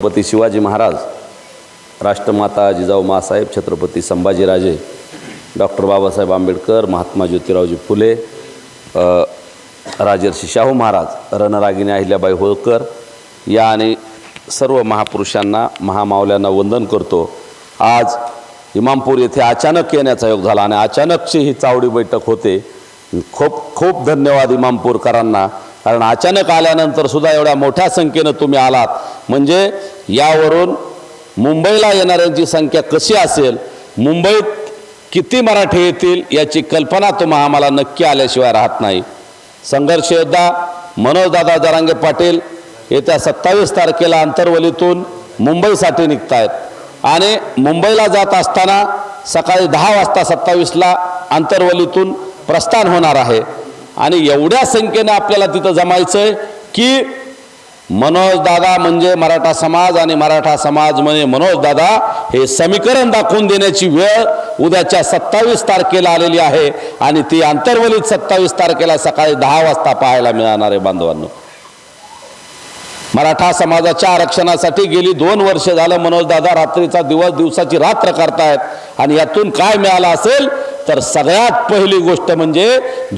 छत्रपती शिवाजी महाराज राष्ट्रमाता जिजाऊ मासाहेब छत्रपती संभाजीराजे डॉक्टर बाबासाहेब आंबेडकर महात्मा ज्योतिरावजी फुले राजर्षी शाहू महाराज रणरागिणी अहिल्याबाई होळकर या आणि सर्व महापुरुषांना महामावल्यांना वंदन करतो. आज इमामपूर येथे अचानक येण्याचा योग झाला आणि अचानकची ही चावडी बैठक होते. खूप खूप धन्यवाद इमामपूरकरांना. कारण अचानक आल्यानंतर सुद्धा एवढ्या मोठ्या संख्येनं तुम्ही आलात. म्हणजे यावरून मुंबईला येणाऱ्यांची संख्या कशी असेल मुंबईत किती मराठी येतील याची कल्पना तुम्हा आम्हाला नक्की आल्याशिवाय राहत नाही. संघर्ष योद्धा मनोजदादा जरांगे पाटील येत्या सत्तावीस तारखेला अंतरवलीतून मुंबईसाठी निघत आहेत आणि मुंबईला जात असताना सकाळी दहा वाजता सत्तावीसला अंतरवलीतून प्रस्थान होणार आहे. आणि एवढ्या संख्येनं आपल्याला तिथं जमायचं आहे की मनोज दादा म्हणजे मराठा समाज आणि मराठा समाज म्हणजे मनोज दादा हे समीकरण दाखवून देण्याची वेळ उद्याच्या सत्तावीस तारखेला आलेली आहे आणि ती अंतर्वलित सत्तावीस तारखेला सकाळी दहा वाजता पाहायला मिळणार आहे बांधवांनो. मराठा समाजाच्या आरक्षणासाठी गेली दोन वर्ष झालं मनोजदादा रात्रीचा दिवस दिवसाची रात्र करतायत आणि यातून काय मिळालं असेल तर सगळ्यात पहिली गोष्ट म्हणजे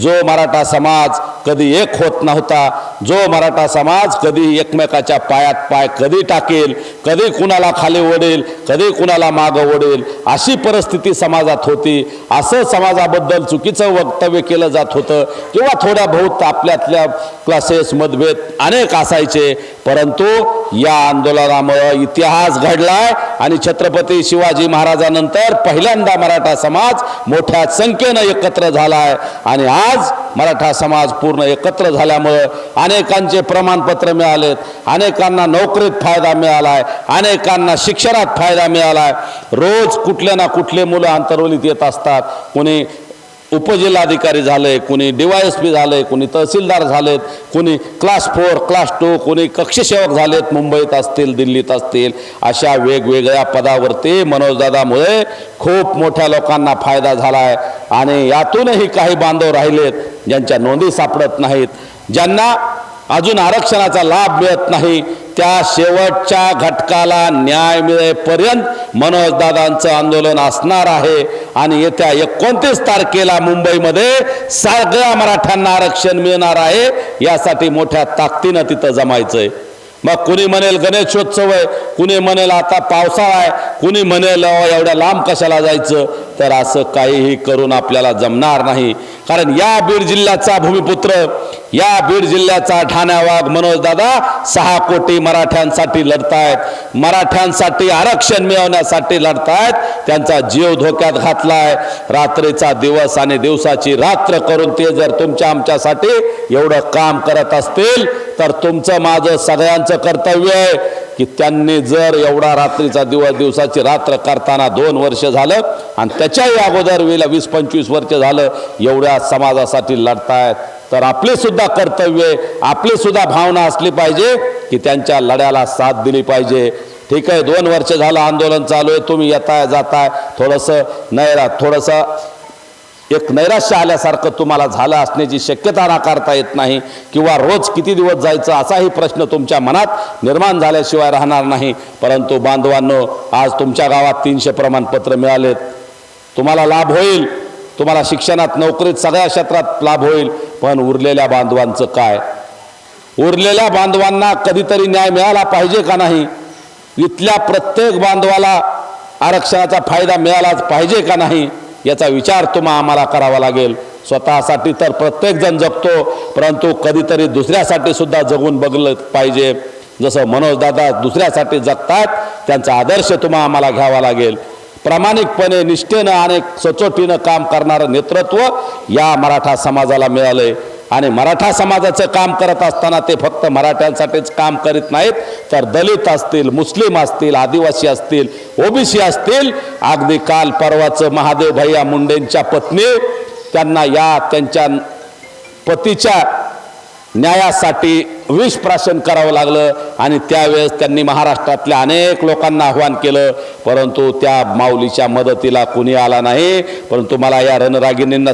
जो मराठा समाज कधी एक होत नव्हता जो मराठा समाज कधी एकमेकाच्या पायात पाय कधी टाकेल कधी कुणाला खाली ओढेल कधी कुणाला मागं ओढेल अशी परिस्थिती समाजात होती. असं समाजाबद्दल चुकीचं वक्तव्य केलं जात होतं किंवा थोड्या बहुत आपल्यातल्या क्लासेस मतभेद अनेक असायचे. परंतु या आंदोलनामुळं इतिहास घडलाय आणि छत्रपती शिवाजी महाराजानंतर पहिल्यांदा मराठा समाज मोठ्या संख्येनं एकत्र झालाय. आणि आज मराठा समाज पूर्ण एकत्र झाल्यामुळं अनेकांचे प्रमाणपत्र मिळालेत. अनेकांना नोकरीत फायदा मिळालाय. अनेकांना शिक्षणात फायदा मिळालाय. रोज कुठले ना कुठले मुलं आंतरवलीत येत असतात. कोणी उपजिल्हाधिकारी झाले कुणी डी वाय एस पी झाले कुणी तहसीलदार झालेत कुणी क्लास फोर क्लास टू कुणी कक्षसेवक झालेत मुंबईत असतील दिल्लीत असतील अशा वेगवेगळ्या पदावरती मनोजदादामुळे खूप मोठ्या लोकांना फायदा झाला आहे आणि यातूनही काही बांधव राहिलेत ज्यांच्या नोंदी सापडत नाहीत. ज्यांना अजून आरक्षणाचा लाभ मिळत नाही. त्या शेवटच्या घटकाला न्याय मिळेपर्यंत मनोजदादांचं आंदोलन असणार आहे. आणि येत्या एकोणतीस तारखेला मुंबईमध्ये सगळ्या मराठ्यांना आरक्षण मिळणार आहे यासाठी मोठ्या ताकदीनं तिथं जमायचं आहे मग कुणी म्हणेल गणेशोत्सव आहे कुणी म्हणेल आता पावसाळा आहे कुणी म्हणेल एवढ्या लांब कशाला जायचं? तर असं काहीही करून आपल्याला जमणार नाही. कारण या बीड जिल्ह्याचा भूमिपुत्र या बीड जिल्ह्याचा ठाण्यावाग मनोजदादा सहा कोटी मराठ्यांसाठी लढतायत. मराठ्यांसाठी आरक्षण मिळवण्यासाठी लढतायत. त्यांचा जीव धोक्यात घातलाय. रात्रीचा दिवस आणि दिवसाची रात्र करून ते जर तुमच्या आमच्यासाठी एवढं काम करत असतील तर तुमचं माझं सगळ्यांचं कर्तव्य आहे की त्यांनी जर एवढा रात्रीचा दिवस दिवसाची रात्र करताना दोन वर्ष झालं आणि त्याच्याही अगोदर वेळेला वीस पंचवीस वर्ष झालं एवढ्या समाजासाठी लढतायत. तर आपले सुद्धा कर्तव्य आपली सुद्धा भावना असली पाहिजे की त्यांच्या लढ्याला साथ दिली पाहिजे. ठीक आहे दोन वर्ष झालं आंदोलन चालू आहे. तुम्ही येताय जाताय. थोडंसं नैरा थोडंसं एक नैराश्य आल्यासारखं तुम्हाला झालं असण्याची शक्यता नाकारता येत नाही किंवा रोज किती दिवस जायचं असाही प्रश्न तुमच्या मनात निर्माण झाल्याशिवाय राहणार नाही. परंतु बांधवांनो आज तुमच्या गावात तीनशे प्रमाणपत्र मिळालेत. तुम्हाला लाभ होईल. तुम्हाला शिक्षणात नोकरीत सगळ्या क्षेत्रात लाभ होईल. पण उरलेल्या बांधवांचं काय? उरलेल्या बांधवांना कधीतरी न्याय मिळाला पाहिजे का नाही? इथल्या प्रत्येक बांधवाला आरक्षणाचा फायदा मिळालाच पाहिजे का नाही? याचा विचार तुम्हा आम्हाला करावा लागेल. स्वतःसाठी तर प्रत्येकजण जगतो परंतु कधीतरी दुसऱ्यासाठी सुद्धा जगून बघलं पाहिजे. जसं मनोजदादा दुसऱ्यासाठी जगतात त्यांचा आदर्श तुम्हा आम्हाला घ्यावा लागेल. प्रामाणिकपणे निष्ठेनं आणि सचोटीनं काम करणारं नेतृत्व या मराठा समाजाला मिळालंय. आणि मराठा समाजाचं काम करत असताना ते फक्त मराठ्यांसाठीच काम करीत नाहीत तर दलित असतील मुस्लिम असतील आदिवासी असतील ओबीसी असतील अगदी काल परवाचं महादेव भैया मुंडेंच्या पत्नी त्यांना या त्यांच्या पतीच्या न्यायासाठी विष प्राशन करावं लागलं आणि त्यावेळेस त्यांनी महाराष्ट्रातल्या अनेक लोकांना आव्हान केलं. परंतु त्या माऊलीच्या मदतीला कुणी आला नाही. परंतु मला या रणरागिणींना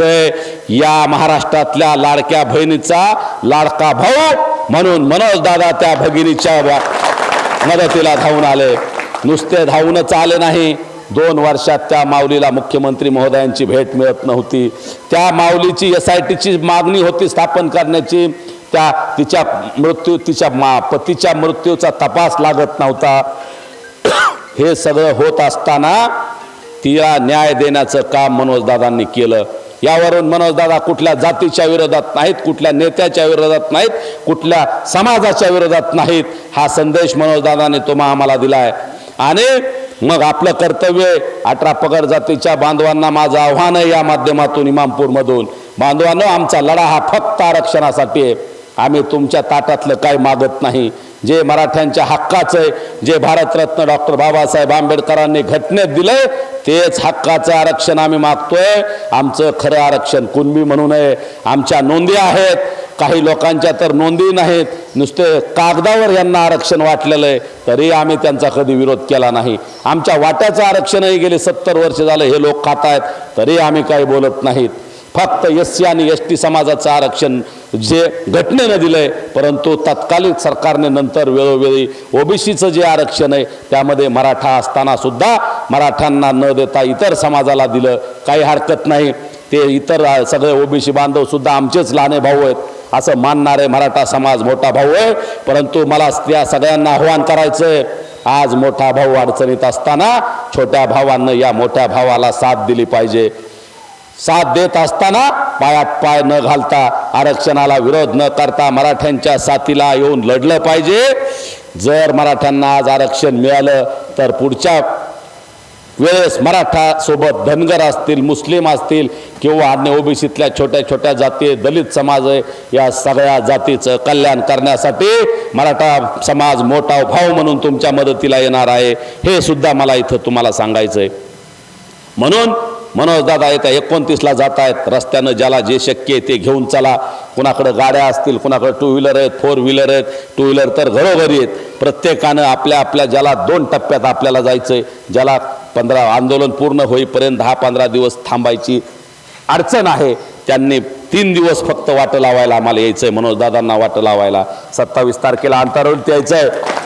आहे या महाराष्ट्रातल्या लाडक्या बहिणीचा लाडका भाऊ म्हणून मनोज दादा त्या भगिनीच्या मदतीला धावून आले. नुसते धावूनच आले नाही. दोन वर्षात त्या माऊलीला मुख्यमंत्री महोदयांची भेट मिळत नव्हती. त्या माऊलीची एस आय टीची मागणी होती स्थापन करण्याची. त्या तिच्या मृत्यू तिच्या मा पतीच्या मृत्यूचा तपास लागत नव्हता. हे सगळं होत असताना तिला न्याय देण्याचं काम मनोजदादांनी केलं. यावरून मनोजदादा कुठल्या जातीच्या विरोधात नाहीत कुठल्या नेत्याच्या विरोधात नाहीत कुठल्या समाजाच्या विरोधात नाहीत. हा संदेश मनोजदादाने तुम्हा आम्हाला आहे आणि मग आपलं कर्तव्य आहे. अठरा पगड जातीच्या बांधवांना माझं आव्हान आहे या माध्यमातून इमामपूरमधून. बांधवांनो आमचा लढा हा फक्त आरक्षणासाठी आहे. आम्ही तुमच्या ताटातलं काय मागत नाही. जे मराठ्यांच्या हक्काचं आहे जे भारतरत्न डॉक्टर बाबासाहेब आंबेडकरांनी घटनेत दिलंय तेच हक्काचं आरक्षण आम्ही मागतोय. आमचं खरं आरक्षण कुणबी म्हणून आहे आमच्या नोंदी आहेत. काही लोकांच्या तर नोंदी नाहीत. नुसते कागदावर यांना आरक्षण वाटलेलं आहे. तरी आम्ही त्यांचा कधी विरोध केला नाही. आमच्या वाट्याचं आरक्षणही गेले सत्तर वर्ष झालं हे लोक खात आहेत. तरी आम्ही काही बोलत नाहीत. फक्त एस सी आणि एस टी समाजाचं आरक्षण जे घटनेनं दिलंय परंतु तत्कालीन सरकारने नंतर वेळोवेळी ओबीसीचं जे आरक्षण आहे त्यामध्ये मराठा असताना सुद्धा मराठ्यांना न देता इतर समाजाला दिलं. काही हरकत नाही. ते इतर सगळे ओबीसी बांधव सुद्धा आमचेच लहाने भाऊ आहेत. असं मानणारे मराठा समाज मोठा भाऊ आहे. परंतु मला त्या सगळ्यांना आव्हान आहे आज मोठा भाऊ अडचणीत असताना छोट्या भावांना या मोठ्या भावाला साथ दिली पाहिजे. साथ देत असताना पायात पाय न घालता आरक्षणाला विरोध न करता मराठ्यांच्या साथीला येऊन लढलं पाहिजे. जर मराठ्यांना आज आरक्षण मिळालं तर पुढच्या वेळेस मराठा सोबत धनगर असतील मुस्लिम असतील किंवा अन्य ओबीसीतल्या छोट्या छोट्या जाती दलित समाज आहे या सगळ्या जातीचं कल्याण करण्यासाठी मराठा समाज मोठा भाव म्हणून तुमच्या मदतीला येणार आहे. हे सुद्धा मला इथं तुम्हाला सांगायचं आहे म्हणून मनोजदादा येत्या एकोणतीसला जात आहेत रस्त्यानं ज्याला जे शक्य आहे ते घेऊन चला. कुणाकडं गाड्या असतील कुणाकडं टू व्हीलर आहेत फोर व्हीलर आहेत. टू व्हीलर तर घरोघरी आहेत. प्रत्येकानं आपल्या आपल्या ज्याला दोन टप्प्यात आपल्याला जायचं आहे ज्याला पंधरा आंदोलन पूर्ण होईपर्यंत दहा पंधरा दिवस थांबायची अडचण आहे. त्यांनी तीन दिवस फक्त वाटं लावायला आम्हाला यायचं आहे मनोजदादांना वाटं लावायला. सत्तावीस तारखेला अंतरावरती यायचं आहे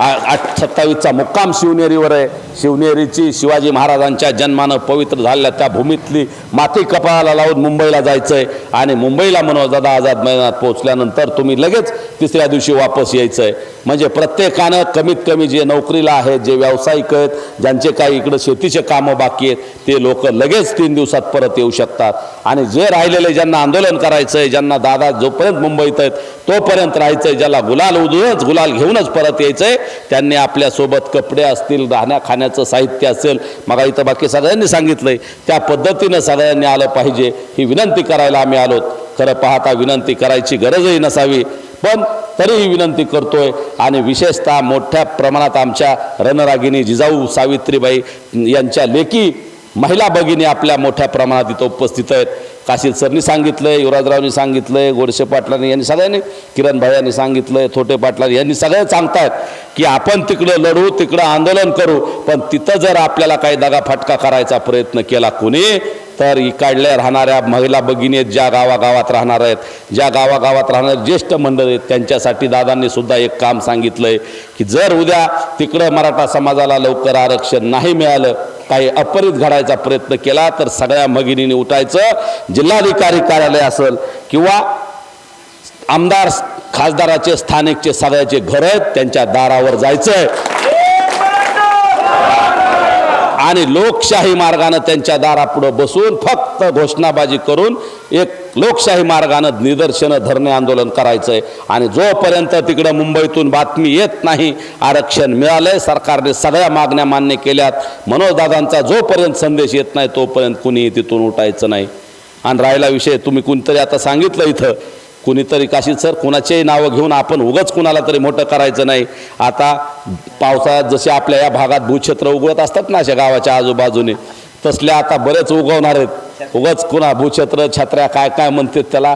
आठ सत्तावीसचा मुक्काम शिवनेरीवर आहे. शिवनेरीची शिवाजी महाराजांच्या जन्मानं पवित्र झालेल्या त्या भूमीतली माती कपाळाला लावून मुंबईला जायचं आहे आणि मुंबईला मनोजदादा आझाद मैदानात पोहोचल्यानंतर तुम्ही लगेच तिसऱ्या दिवशी वापस यायचं आहे म्हणजे प्रत्येकानं कमीत कमी जे नोकरीला आहेत जे व्यावसायिक आहेत ज्यांचे काही इकडं शेतीचे कामं बाकी आहेत ते लोक लगेच तीन दिवसात परत येऊ शकतात. आणि जे राहिलेले ज्यांना आंदोलन करायचं आहे ज्यांना दादा जोपर्यंत मुंबईत आहेत तोपर्यंत राहायचं आहे ज्याला गुलाल उधळूनच गुलाल घेऊनच परत यायचं आहे त्यांनी आपल्यासोबत कपडे असतील राहण्या खाण्याचं साहित्य असेल मग इथं बाकी सगळ्यांनी सांगितलंय त्या पद्धतीनं सगळ्यांनी आलं पाहिजे ही विनंती करायला आम्ही आलोत. खरं पाहता विनंती करायची गरजही नसावी पण तरीही विनंती करतोय आणि विशेषतः मोठ्या प्रमाणात आमच्या रणरागिनी जिजाऊ सावित्रीबाई यांच्या लेखी महिला भगिनी आपल्या मोठ्या प्रमाणात इथं उपस्थित आहेत. काशीद सरनी सांगितलं आहे युवराजरावनी आहे गोडसे पाटलांनी यांनी सगळ्यांनी किरण भाई यांनी आहे थोटे पाटला यांनी सगळे सांगतायत की आपण तिकडं लढू तिकडं आंदोलन करू पण तिथं जर आपल्याला काही दगाफटका करायचा प्रयत्न केला कुणी तर इकडल्या राहणाऱ्या महिला भगिनी आहेत ज्या गावागावात राहणार आहेत ज्या गावागावात राहणारे ज्येष्ठ मंडळ आहेत त्यांच्यासाठी दादांनी सुद्धा एक काम सांगितलं आहे की जर उद्या तिकडं मराठा समाजाला लवकर आरक्षण नाही मिळालं काही अपरित घडायचा प्रयत्न केला तर सगळ्या भगिनीने उठायचं. जिल्हाधिकारी कार्यालय असेल किंवा आमदार खासदाराचे स्थानिकचे सगळ्याचे घर आहेत त्यांच्या दारावर जायचं आणि लोकशाही मार्गानं त्यांच्या दारापुढं बसून फक्त घोषणाबाजी करून एक लोकशाही मार्गानं निदर्शनं धरणे आंदोलन करायचं आहे आणि जोपर्यंत तिकडं मुंबईतून बातमी येत नाही आरक्षण मिळालंय सरकारने सगळ्या मागण्या मान्य केल्यात. मनोजदादांचा जोपर्यंत संदेश येत नाही तोपर्यंत कुणीही तिथून उठायचं नाही. आणि राहिला विषय तुम्ही कोणतरी आता सांगितलं इथं कुणीतरी काशीद सर कुणाचेही नावं घेऊन आपण उगंच कुणाला तरी मोठं करायचं नाही. आता पावसाळ्यात जसे आपल्या या भागात भूक्षेत्र उगवत असतात ना अशा गावाच्या आजूबाजूने तसल्या आता बरेच उगवणार आहेत. उगच कुणा भूक्षेत्र छत्र्या काय काय म्हणतात त्याला?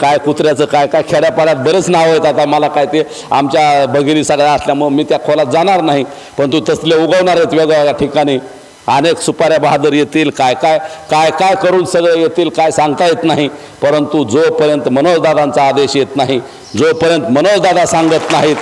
काय कुत्र्याचं काय काय? खेड्यापाड्यात बरेच नावं आहेत. आता मला काय ते आमच्या भगिनी सगळ्या असल्यामुळं मी त्या खोलात जाणार नाही पण तू तसले उगवणार आहेत वेगवेगळ्या ठिकाणी. अनेक सुपाऱ्या बहादर येतील काय काय काय काय करून सगळं येतील काय सांगता येत नाही. परंतु जोपर्यंत मनोजदादांचा आदेश येत नाही जोपर्यंत मनोजदादा सांगत नाहीत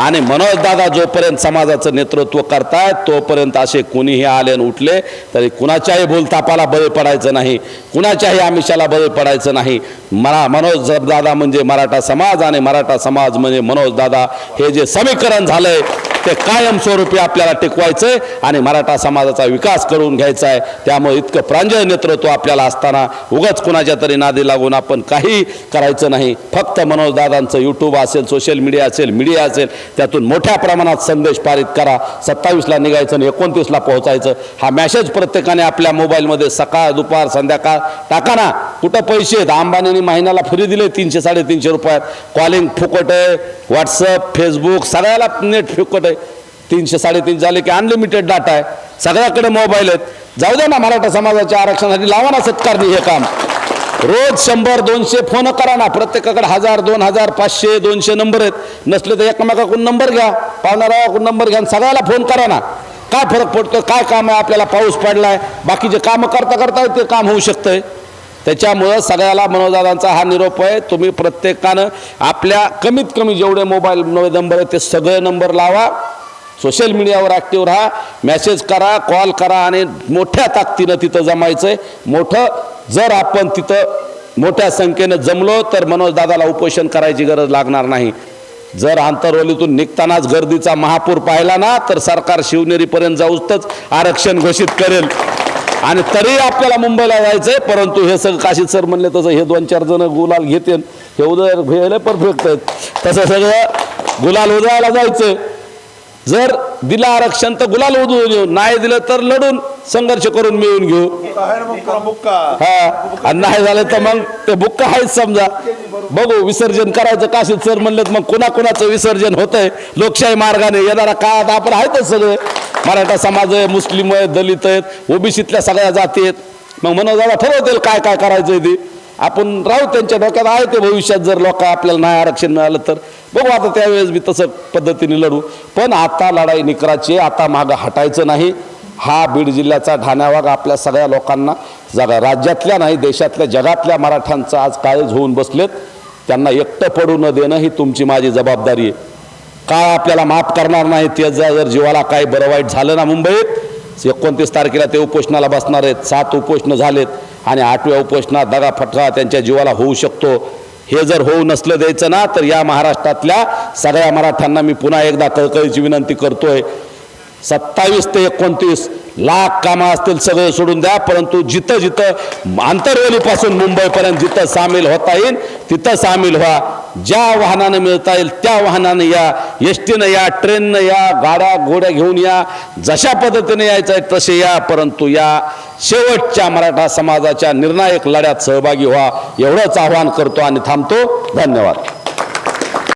आणि मनोजदादा जोपर्यंत समाजाचं नेतृत्व करतायत तोपर्यंत असे कुणीही आले आणि उठले तरी कुणाच्याही भूलतापाला बळी पडायचं नाही कुणाच्याही आमिषाला बळी पडायचं नाही. मरा मनोज दादा म्हणजे मराठा समाज आणि मराठा समाज म्हणजे मनोजदादा हे जे समीकरण झालंय ते कायमस्वरूपी आपल्याला टिकवायचंय आणि मराठा समाजाचा विकास करून घ्यायचा आहे त्यामुळे इतकं प्रांजळ नेतृत्व आपल्याला असताना उगाच कुणाच्या तरी नादी लागून आपण काही करायचं नाही. फक्त मनोजदादांचं यूट्यूब असेल सोशल मीडिया असेल मीडिया असेल त्यातून मोठ्या प्रमाणात संदेश पारित करा. सत्तावीसला निघायचं आणि एकोणतीसला पोहोचायचं. हा मॅसेज प्रत्येकाने आपल्या मोबाईलमध्ये सकाळ दुपार संध्याकाळ टाका ना. कुठं पैसे आहेत? अंबानीने महिन्याला फ्री दिले तीनशे साडेतीनशे रुपयात कॉलिंग फुकट आहे. व्हॉट्सअप फेसबुक सगळ्याला नेट फुकट आहे. तीनशे साडेतीन झाले की अनलिमिटेड डाटा आहे. सगळ्याकडे मोबाईल आहेत. जाऊ द्या ना मराठा समाजाच्या आरक्षणासाठी. लावा ना सत्कारनी हे काम. रोज शंभर दोनशे फोन करा ना. प्रत्येकाकडे हजार दोन हजार पाचशे दोनशे नंबर आहेत. नसले तर एकमेकाकडून नंबर घ्या. पाहुणाराकडून नंबर घ्या सगळ्याला फोन करा ना. काय फरक पडतो काय काम आहे? आपल्याला पाऊस पडलाय. बाकीचे कामं करता करता ते काम होऊ शकतंय. त्याच्यामुळं सगळ्याला मनोदादांचा हा निरोप आहे. तुम्ही प्रत्येकानं आपल्या कमीत कमी जेवढे मोबाईल नंबर आहेत ते सगळे नंबर लावा. सोशल मीडियावर ॲक्टिव्ह राहा. मेसेज करा कॉल करा आणि मोठ्या ताकदीनं तिथं जमायचं आहे मोठं जर आपण तिथं मोठ्या संख्येनं जमलो तर मनोजदादाला उपोषण करायची गरज लागणार नाही. जर आंतरवलीतून निघतानाच गर्दीचा महापूर पाहिला ना तर सरकार शिवनेरीपर्यंत जाऊच आरक्षण घोषित करेल. आणि तरी आपल्याला मुंबईला जायचंय परंतु हे सगळं काशीद सर म्हणले तसं हे दोन चार जण गुलाल घेते हे उदय परफेक्ट आहेत. तसं सगळं गुलाल उदयाला जायचंय. जर दिलं आरक्षण तर गुलाल उधळून घेऊ नाही दिलं तर लढून संघर्ष करून मिळून घेऊ. हा आणि नाही झालं तर मग ते बुक्का आहेच समजा. बघू विसर्जन करायचं काशीद सर म्हणलं तर मग कुणाकुणाचं विसर्जन होतंय? लोकशाही मार्गाने येणारा काळात आपण आहेतच सगळे. मराठा समाज आहे मुस्लिम आहे दलित आहेत ओबीसीतल्या सगळ्या जाती आहेत. मग मनोजाला ठरवतील काय काय करायचं ते. आपण राहू त्यांच्या डोक्यात आहे ते भविष्यात जर लोक आपल्याला नाही आरक्षण मिळालं तर. बघू आता त्यावेळेस मी तसं पद्धतीने लढू. पण आता लढाई निकराची आहे, आता मागं हटायचं नाही. हा बीड जिल्ह्याचा ठाण्यावाग आपल्या सगळ्या लोकांना जगा राज्यातल्या नाही देशातल्या जगातल्या मराठ्यांचं आज काळज होऊन बसलेत. त्यांना एकटं पडू न देणं ही तुमची माझी जबाबदारी आहे. काय आपल्याला माफ करणार नाही ते जर जर जीवाला काय बरं वाईट झालं ना मुंबईत एकोणतीस तारखेला ते उपोषणाला बसणार आहेत सात उपोषणं झालेत. आणि आठव्या उपोषणात दगा फटका त्यांच्या जीवाला होऊ शकतो. हे जर होऊ नसलं द्यायचं ना तर या महाराष्ट्रातल्या सगळ्या मराठ्यांना मी पुन्हा एकदा कळकळीची विनंती करतोय. सत्तावीस ते एकोणतीस लाख कामं असतील सगळं सोडून द्या परंतु जिथं जिथं आंतरवलीपासून मुंबईपर्यंत जिथं सामील होता येईल तिथं सामील व्हा. ज्या वाहनानं मिळता येईल त्या वाहनानं या. एस टीनं या ट्रेननं या गाड्या घोड्या घेऊन या. जशा पद्धतीने यायचं आहे तसे या परंतु या. शेवटच्या मराठा समाजाच्या निर्णायक लढ्यात सहभागी व्हा. एवढंच आवाहन करतो आणि थांबतो. धन्यवाद.